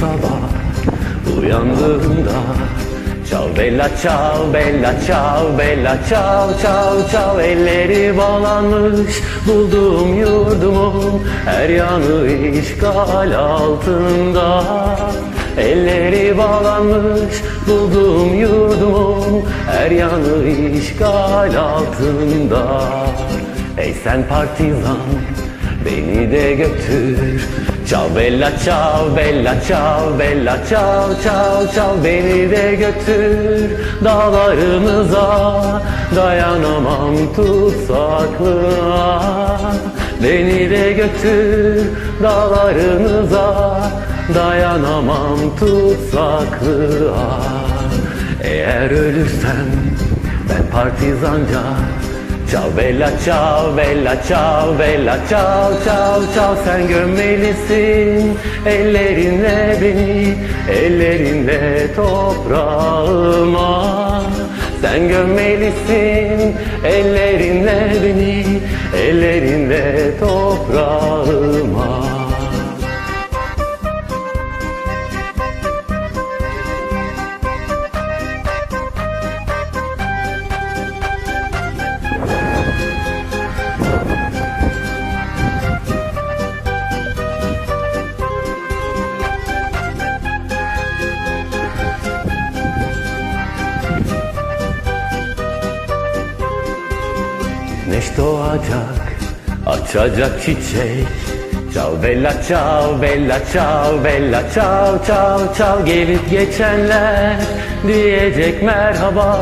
sabah uyandığımda Çal bella çal bella çal bella çal çal çal. Elleri bağlanmış bulduğum yurdumun Her yanı işgal altında. Elleri bağlanmış bulduğum yurdumun Her yanı işgal altında. Ey sen partizan Beni de götür Çal bella çal bella çal bella çal çal çal Beni de götür dağlarımıza. Dayanamam tutsaklığa. Beni de götür dağlarımıza. Dayanamam tutsaklığa. Eğer ölürsem ben partizanca Çal bella çal bella çal bella çal çal çal. Sen gömmelisin ellerinle beni ellerinle toprağıma. Sen gömmelisin ellerinle beni ellerinle toprağıma Güneş doğacak, açacak çiçek Çal bella çal, bella çal, bella çal, çal, çal. Gelip geçenler diyecek merhaba.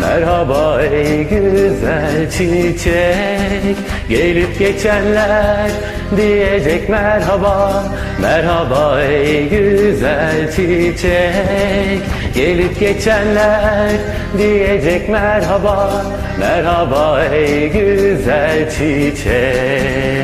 Merhaba ey güzel çiçek. Gelip geçenler diyecek merhaba. Merhaba ey güzel çiçek. Gelip geçenler diyecek merhaba. Merhaba ey güzel çiçek